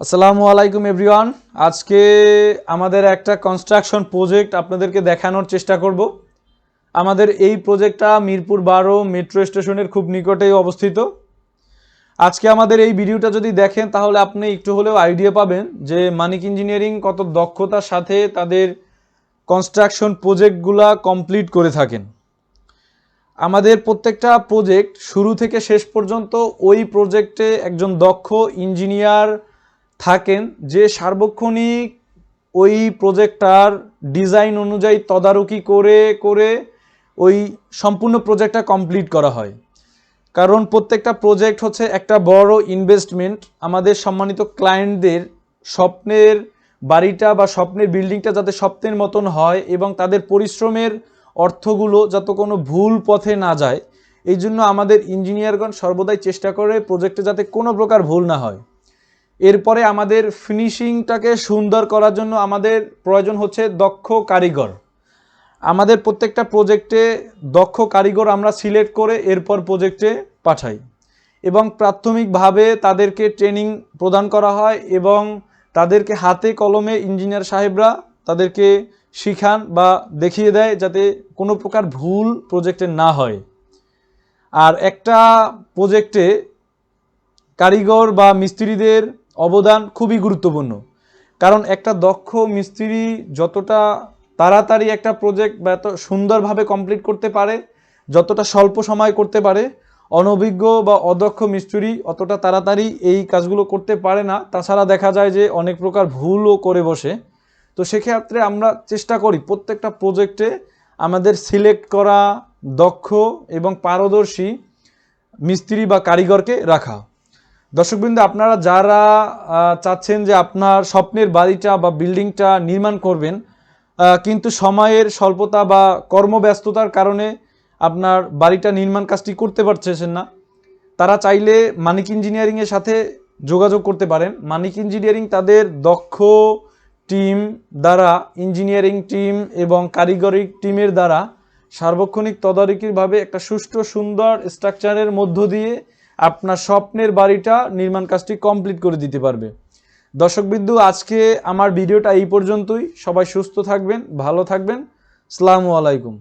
আসসালামু আলাইকুম এভরিওয়ান আজকে আমাদের একটা কনস্ট্রাকশন প্রজেক্ট আপনাদেরকে দেখানোর চেষ্টা করব। আমাদের এই প্রজেক্টটা মিরপুর বারো মেট্রো স্টেশনের খুব নিকটেই অবস্থিত। আজকে আমাদের এই ভিডিওটা যদি দেখেন, তাহলে আপনি একটু হলেও আইডিয়া পাবেন যে মানিক ইঞ্জিনিয়ারিং কত দক্ষতার সাথে তাদের কনস্ট্রাকশন প্রজেক্টগুলা কমপ্লিট করে থাকেন। আমাদের প্রত্যেকটা প্রজেক্ট শুরু থেকে শেষ পর্যন্ত ওই প্রজেক্টে একজন দক্ষ ইঞ্জিনিয়ার থাকেন যে সার্বক্ষণিক ওই প্রজেক্টটার ডিজাইন অনুযায়ী তদারকি করে করে ওই সম্পূর্ণ প্রজেক্টটা কমপ্লিট করা হয়। কারণ প্রত্যেকটা প্রজেক্ট হচ্ছে একটা বড় ইনভেস্টমেন্ট আমাদের সম্মানিত ক্লায়েন্টদের স্বপ্নের বাড়িটা বা স্বপ্নের বিল্ডিংটা যাতে স্বপ্নের মতন হয় এবং তাদের পরিশ্রমের অর্থগুলো যাতে কোনো ভুল পথে না যায়, এই জন্য আমাদের ইঞ্জিনিয়ারগণ সর্বদাই চেষ্টা করে প্রজেক্টে যাতে কোনো প্রকার ভুল না হয়। এরপরে আমাদের ফিনিশিংটাকে সুন্দর করার জন্য আমাদের প্রয়োজন হচ্ছে দক্ষ কারিগর। আমাদের প্রত্যেকটা প্রজেক্টে দক্ষ কারিগর আমরা সিলেক্ট করে এরপর প্রজেক্টে পাঠাই এবং প্রাথমিকভাবে তাদেরকে ট্রেনিং প্রদান করা হয় এবং তাদেরকে হাতে কলমে ইঞ্জিনিয়ার সাহেবরা তাদেরকে শিখান বা দেখিয়ে দেয় যাতে কোনো প্রকার ভুল প্রজেক্টে না হয়। আর একটা প্রজেক্টে কারিগর বা মিস্ত্রিদের অবদান খুবই গুরুত্বপূর্ণ। কারণ একটা দক্ষ মিস্ত্রি যতটা তাড়াতাড়ি একটা প্রজেক্ট বা এত সুন্দরভাবে কমপ্লিট করতে পারে, যতটা স্বল্প সময় করতে পারে, অনভিজ্ঞ বা অদক্ষ মিস্ত্রি অতটা তাড়াতাড়ি এই কাজগুলো করতে পারে না। তাছাড়া দেখা যায় যে অনেক প্রকার ভুলও করে বসে। তো সেক্ষেত্রে আমরা চেষ্টা করি প্রত্যেকটা প্রজেক্টে আমাদের সিলেক্ট করা দক্ষ এবং পারদর্শী মিস্ত্রি বা কারিগরকে রাখা। দর্শকবৃন্দ, আপনারা যারা চাচ্ছেন যে আপনার স্বপ্নের বাড়িটা বা বিল্ডিংটা নির্মাণ করবেন কিন্তু সময়ের স্বল্পতা বা কর্মব্যস্ততার কারণে আপনার বাড়িটা নির্মাণ কাজটি করতে পারছেন না, তারা চাইলে মানিক ইঞ্জিনিয়ারিংয়ের সাথে যোগাযোগ করতে পারেন। মানিক ইঞ্জিনিয়ারিং তাদের দক্ষ টিম দ্বারা, ইঞ্জিনিয়ারিং টিম এবং কারিগরি টিমের দ্বারা সার্বক্ষণিক তদারকিভাবে একটা সুষ্ঠু, সুন্দর স্ট্রাকচারের মধ্য দিয়ে আপনার স্বপ্নের বাড়িটা নির্মাণ কাজটি কমপ্লিট করে দিতে পারবে। দর্শকবিন্দু আজকে আমার ভিডিওটা এই পর্যন্তই। সবাই সুস্থ থাকবেন, ভালো থাকবেন। সালামু আলাইকুম।